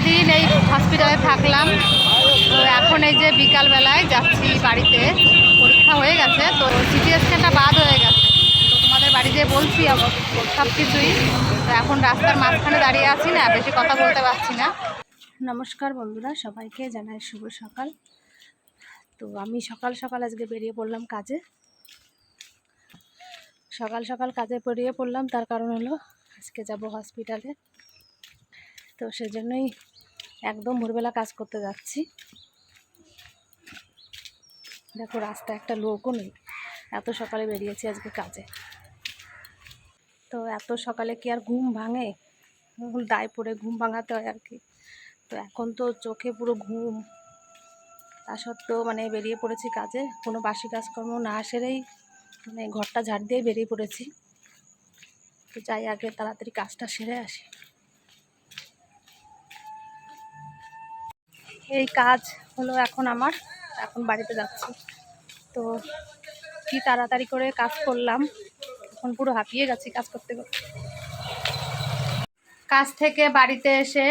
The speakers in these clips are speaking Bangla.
সারাদিন এই হসপিটালে থাকলাম। তো এখন এই যে বিকালবেলায় যাচ্ছি বাড়িতে, পরীক্ষা হয়ে গেছে, তো সিটি স্ক্যানটা বাদ হয়ে গেছে। তো তোমাদের বাড়ি বাড়িতে বলছি সব কিছুই। তো এখন রাস্তার মাঝখানে দাঁড়িয়ে আছি না, বেশি কথা বলতে পারছি না। নমস্কার বন্ধুরা, সবাইকে জানাই শুভ সকাল। তো আমি সকাল সকাল আজকে বেরিয়ে পড়লাম কাজে। সকাল সকাল কাজে বেরিয়ে পড়লাম, তার কারণ হলো আজকে যাব হসপিটালে তো সেজন্যই একদম ভোরবেলা কাজ করতে যাচ্ছি। দেখো রাস্তায় একটা লোকও নেই। এত সকালে বেরিয়েছি আজকে কাজে। তো এত সকালে কি আর ঘুম ভাঙে? দায় পড়ে ঘুম ভাঙাতে হয় আর কি। তো এখন তো চোখে পুরো ঘুম। তা সত্ত্বেও মানে বেরিয়ে পড়েছি কাজে। কোনো বাসি কাজকর্ম না সেরেই মানে ঘরটা ঝাড় দিয়ে বেরিয়ে পড়েছি। তো যাই আগে তাড়াতাড়ি কাজটা সেরে আসি। এই কাজ হলো এখন আমার, এখন বাড়িতে যাচ্ছি। তো কি তাড়াতাড়ি করে কাজ করলাম, এখন পুরো হাঁপিয়ে গেছি কাজ করতে করতে। কাজ থেকে বাড়িতে এসে,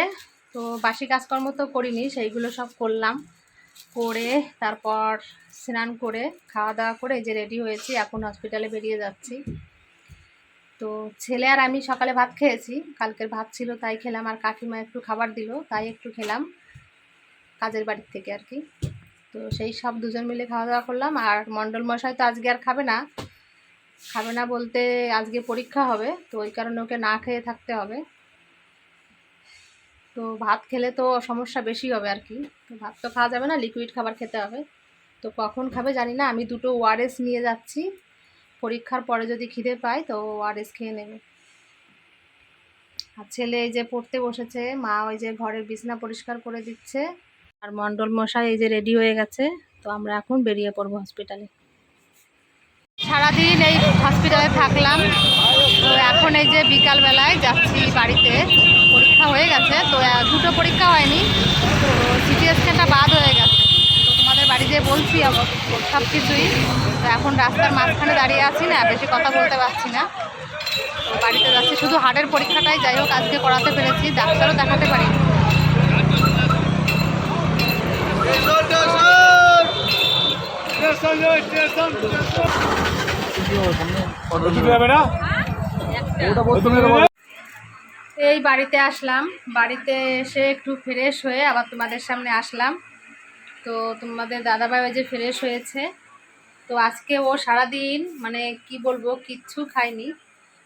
তো বাসি কাজকর্ম তো করিনি, সেইগুলো সব করলাম। করে তারপর স্নান করে, খাওয়া দাওয়া করে যে রেডি হয়েছি, এখন হসপিটালে বেরিয়ে যাচ্ছি। তো ছেলে আর আমি সকালে ভাত খেয়েছি, কালকের ভাত ছিল তাই খেলাম, আর কাকিমা একটু খাবার দিল, তাই একটু খেলাম। কাজের বাড়ির থেকে আর কি। তো সেই সব দুজন মিলে খাওয়া দাওয়া করলাম। আর মণ্ডল মশাই তো আজকে আর খাবে না। খাবে না বলতে আজকে পরীক্ষা হবে, তো ওই কারণে ওকে না খেয়ে থাকতে হবে। তো ভাত খেলে তো সমস্যা বেশি হবে আর কি। তো ভাত তো খাওয়া যাবে না লিকুইড খাবার খেতে হবে। তো কখন খাবে জানি না, আমি দুটো ওআরএস নিয়ে যাচ্ছি। পরীক্ষার পরে যদি খিদে পায় তো ওআরএস খেয়ে নেবে। আর ছেলে এই যে পড়তে বসেছে, মা ওই যে ঘরের বিছনা পরিষ্কার করে দিচ্ছে। আর মণ্ডল মশাই এই যে রেডি হয়ে গেছে, তো আমরা এখন বেরিয়ে পড়ব হসপিটালে সারাদিন এই হসপিটালে থাকলাম। তো এখন এই যে বিকালবেলায় যাচ্ছি বাড়িতে, পরীক্ষা হয়ে গেছে, তো দুটো পরীক্ষা হয়নি, তো সিটি স্ক্যানটা বাদ হয়ে গেছে। তো তোমাদের বাড়িতে বলছি সব কিছুই। তো এখন রাস্তার মাঝখানে দাঁড়িয়ে আছি না, বেশি কথা বলতে পারছি না। তো বাড়িতে যাচ্ছি, শুধু হার্টের পরীক্ষাটাই। যাই হোক, আজকে করাতে পেরেছি, ডাক্তারও দেখাতে পারিনি। এই বাড়িতে আসলাম। বাড়িতে এসে একটু ফ্রেশ হয়ে আবার তোমাদের সামনে আসলাম। তো তোমাদের দাদাভাই ওই যে ফ্রেশ হয়েছে। তো আজকে ও সারাদিন মানে কি বলব, কিচ্ছু খায়নি।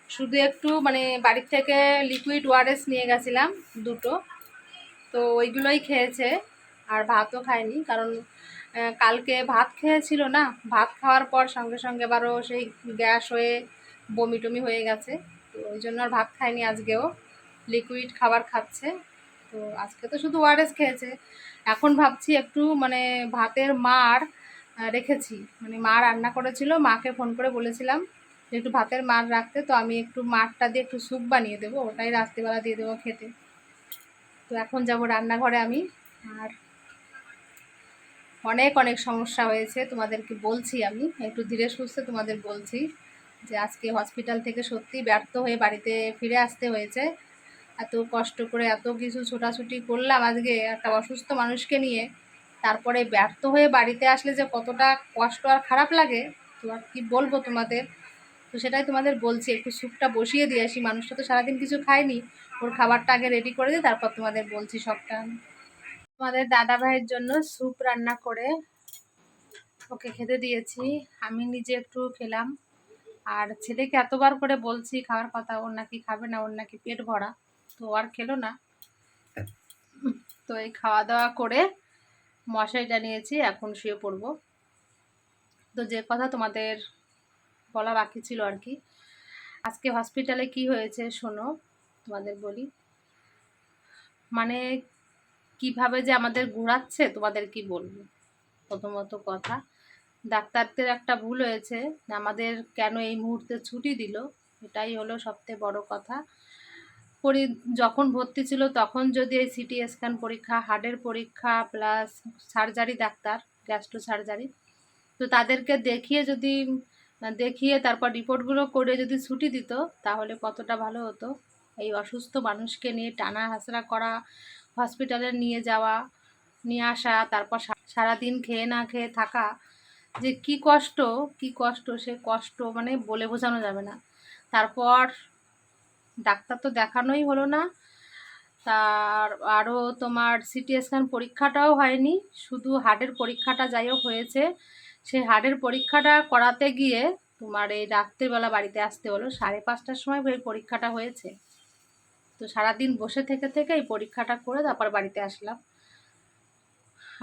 শুধু একটু মানে বাড়ির থেকে লিকুইড ওয়ারেস নিয়ে গেছিলাম দুটো। তো ওইগুলোই খেয়েছে। আর ভাতও খায়নি কারণ কালকে ভাত খেয়েছিল না, ভাত খাওয়ার পর সঙ্গে সঙ্গে আবারও সেই গ্যাস হয়ে বমি টমি হয়ে গেছে, তো ওই জন্য আর ভাত খায়নি আজকেও লিকুইড খাবার খাচ্ছে, তো আজকে তো শুধু ওআরএস খেয়েছে, এখন ভাবছি একটু মানে ভাতের মার রেখেছি মানে মা রান্না করেছিল, মাকে ফোন করে বলেছিলাম যে একটু ভাতের মার রাখতে, তো আমি একটু মারটা দিয়ে একটু স্যুপ বানিয়ে দেবো, ওটাই রাত্রিবেলা দিয়ে দেবো খেতে, তো এখন যাব রান্নাঘরে আমি, আর অনেক অনেক সমস্যা হয়েছে। তোমাদেরকে বলছি আমি, একটু ধীরে সুস্থে তোমাদের বলছি যে আজকে হসপিটাল থেকে সত্যি ব্যর্থ হয়ে বাড়িতে ফিরে আসতে হয়েছে। এত কষ্ট করে এত কিছু ছোটাছুটি করলাম আজকে একটা অসুস্থ মানুষকে নিয়ে। তারপরে ব্যর্থ হয়ে বাড়িতে আসলে যে কতটা কষ্ট আর খারাপ লাগে, তো আর কি বলব তোমাদের? তো সেটাই তোমাদের বলছি, একটু স্যুপটা বসিয়ে দিয়ে আসি। মানুষটা তো সারাদিন কিছু খায়নি, ওর খাবারটা আগে রেডি করে দিই তারপর তোমাদের বলছি সবটা। তোমাদের দাদা ভাইয়ের জন্য স্যুপ রান্না করে ওকে খেতে দিয়েছি। আমি নিজে একটু খেলাম। আর ছেলেকে এতবার করে বলছি খাওয়ার কথা, ওর নাকি খাবে না, ওর নাকি পেট ভরা, তো আর খেলো না। তো এই খাওয়া দাওয়া করে মশাইটা নিয়েছি, এখন শুয়ে পড়ব। তো যে কথা তোমাদের বলা বাকি ছিল আর কি। আজকে হসপিটালে কি হয়েছে শোনো, তোমাদের বলি। মানে কীভাবে যে আমাদের ঘোরাচ্ছে, তোমাদের কি বলব? প্রথমত কথা, ডাক্তারদের একটা ভুল হয়েছে। আমাদের কেন এই মুহূর্তে ছুটি দিল? এটাই হলো সবথেকে বড় কথা। পরি, যখন ভর্তি ছিল, তখন যদি এই সিটি স্ক্যান পরীক্ষা, হার্টের পরীক্ষা, plus surgery, doctor, gastro surgery, তো তাদেরকে দেখিয়ে যদি, দেখিয়ে তারপর রিপোর্টগুলো করে যদি ছুটি দিত, তাহলে কতটা ভালো হতো? এই অসুস্থ মানুষকে নিয়ে টানা হাসরা করা হসপিটালে নিয়ে যাওয়া, নিয়ে আসা, তারপর সারাদিন খেয়ে না খেয়ে থাকা, যে কি কষ্ট কি কষ্ট, সে কষ্ট মানে বলে বোঝানো যাবে না। তারপর ডাক্তার তো দেখানোই হলো না। তার আরও তোমার সিটি স্ক্যান পরীক্ষাটাও হয়নি, শুধু হার্টের পরীক্ষাটা যাই হোক হয়েছে। সেই হার্টের পরীক্ষাটা করাতে গিয়ে তোমার এই রাত্রিবেলা বাড়িতে আসতে হলো, সাড়ে পাঁচটার সময় এই পরীক্ষাটা হয়েছে। তো সারাদিন বসে থেকে থেকে এই পরীক্ষাটা করে তারপর বাড়িতে আসলাম।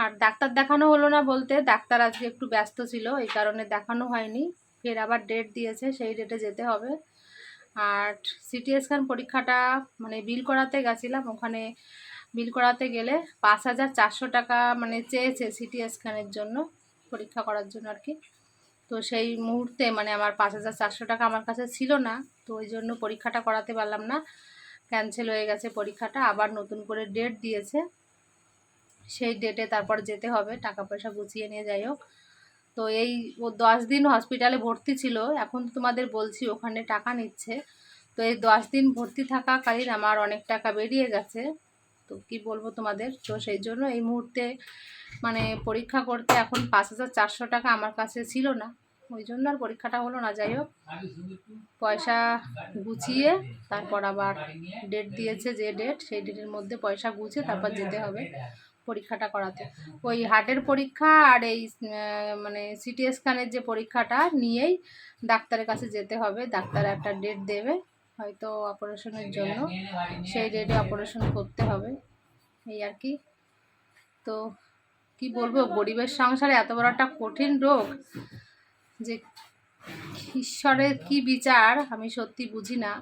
আর ডাক্তার দেখানো হলো না বলতে, ডাক্তার আজকে একটু ব্যস্ত ছিল, এই কারণে দেখানো হয়নি। ফের আবার ডেট দিয়েছে, সেই ডেটে যেতে হবে। আর সিটি স্ক্যান পরীক্ষাটা মানে বিল করাতে গেছিলাম, ওখানে বিল করাতে গেলে পাঁচ হাজার চারশো টাকা মানে চেয়েছে সিটি স্ক্যানের জন্য, পরীক্ষা করার জন্য আর কি। তো সেই মুহূর্তে মানে আমার পাঁচ হাজার চারশো টাকা আমার কাছে ছিল না, তো ওই জন্য পরীক্ষাটা করাতে পারলাম না। ক্যান্সেল হয়ে গেছে পরীক্ষাটা, আবার নতুন করে ডেট দিয়েছে। সেই ডেটে তারপর যেতে হবে, টাকা পয়সা গুছিয়ে নিয়ে যাই হোক। তো এই ও দশ দিন হসপিটালে ভর্তি ছিল, এখন তোমাদের বলছি ওখানে টাকা নিচ্ছে। তো এই দশ দিন ভর্তি থাকাকালীন আমার অনেক টাকা বেরিয়ে গেছে। তো কি বলব তোমাদের? তো সেই জন্য এই মুহূর্তে মানে পরীক্ষা করতে এখন পাঁচ হাজার চারশো টাকা আমার কাছে ছিল না। ওই জন্য আর পরীক্ষাটা হলো না। যাই হোক, পয়সা গুছিয়ে তারপর আবার ডেট দিয়েছে যে ডেট সেই ডেটের মধ্যে পয়সা গুছিয়ে তারপর যেতে হবে পরীক্ষাটা করাতে। ওই হার্টের পরীক্ষা আর এই মানে সিটি স্ক্যানের যে পরীক্ষাটা নিয়েই ডাক্তারের কাছে যেতে হবে। ডাক্তার একটা ডেট দেবে, হয়তো অপারেশনের জন্য। সেই ডেটে অপারেশন করতে হবে। এই আর কি। তো কি বলব, গরিবের সংসারে এত বড় একটা কঠিন রোগ। যে ঈশ্বরের কি বিচার, আমি সত্যি বুঝি না।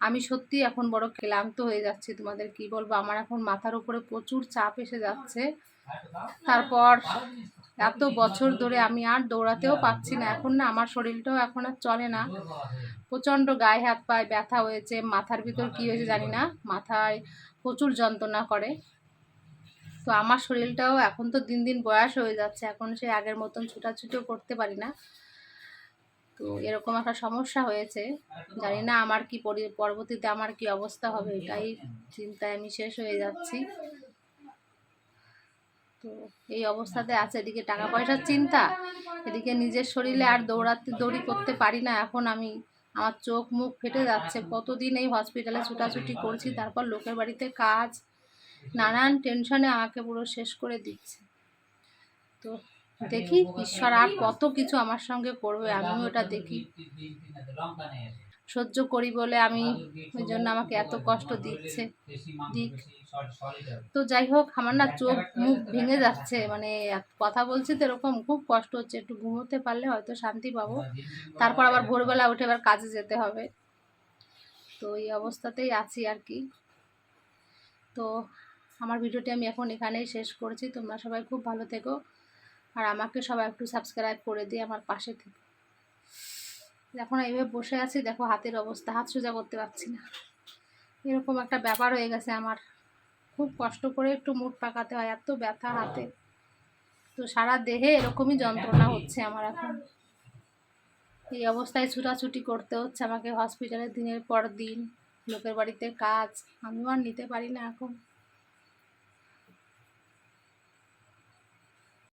আমি সত্যি এখন বড় ক্লান্ত হয়ে যাচ্ছি তোমাদের কি বলব? আমার এখন মাথার উপরে প্রচুর চাপ এসে যাচ্ছে। তারপর এত বছর ধরে আমি আর দৌড়াতেও পাচ্ছি না। এখন না আমার শরীরটাও এখন আর চলে না। প্রচণ্ড গায়ে হাত পায়ে ব্যথা হয়েছে। মাথার ভিতর কী হয়েছে জানি না। মাথায় প্রচুর যন্ত্রণা করে। তো আমার শরীরটাও এখন তো দিন দিন বয়স হয়ে যাচ্ছে। এখন সে আগের মতন ছুটাছুটিও করতে পারি না। তো এরকম একটা সমস্যা হয়েছে। জানি না আমার কি পরি- পরবর্তীতে আমার কি অবস্থা হবে এটাই চিন্তায় আমি শেষ হয়ে যাচ্ছি। তো এই অবস্থাতে আছে এদিকে টাকা পয়সার চিন্তা এদিকে নিজের শরীরে আর দৌড়াতে দৌড়ি করতে পারি না। এখন আমি আমার চোখ মুখ ফেটে যাচ্ছে। কতদিন এই হসপিটালে ছুটাছুটি করছি তারপর লোকের বাড়িতে কাজ নানান টেনশনে আমাকে পুরো শেষ করে দিচ্ছে। তো দেখি ঈশ্বর আর কত কিছু আমার সঙ্গে করবে, আমিও ওটা দেখি। সহ্য করি বলে আমি ওই জন্য আমাকে এত কষ্ট দিচ্ছে, দিক। তো যাই হোক, আমার না চোখ মুখ ভেঙে যাচ্ছে মানে কথা বলছি তো এরকম, খুব কষ্ট হচ্ছে, একটু ঘুমোতে পারলে হয়তো শান্তি পাবো। তারপর আবার ভোরবেলা উঠে আবার কাজে যেতে হবে। তো এই অবস্থাতেই আছি আর কি। তো আমার ভিডিওটি আমি এখন এখানেই শেষ করছি, তোমরা সবাই খুব ভালো থেকো। আর আমাকে সবাই একটু সাবস্ক্রাইব করে দিয়ে আমার পাশে থেকো। এখন এইভাবে বসে আছি, দেখো হাতের অবস্থা, হাত সোজা করতে পারছি না। এরকম একটা ব্যাপার হয়ে গেছে আমার। খুব কষ্ট করে একটু মুখ পাকাতে হয়, এত ব্যথা হাতে। তো সারা দেহে এরকমই যন্ত্রণা হচ্ছে আমার এখন। এই অবস্থায় ছুটাছুটি করতে হচ্ছে আমাকে হসপিটালে দিনের পর দিন, লোকের বাড়িতে কাজ। আমিও আর নিতে পারি না এখন।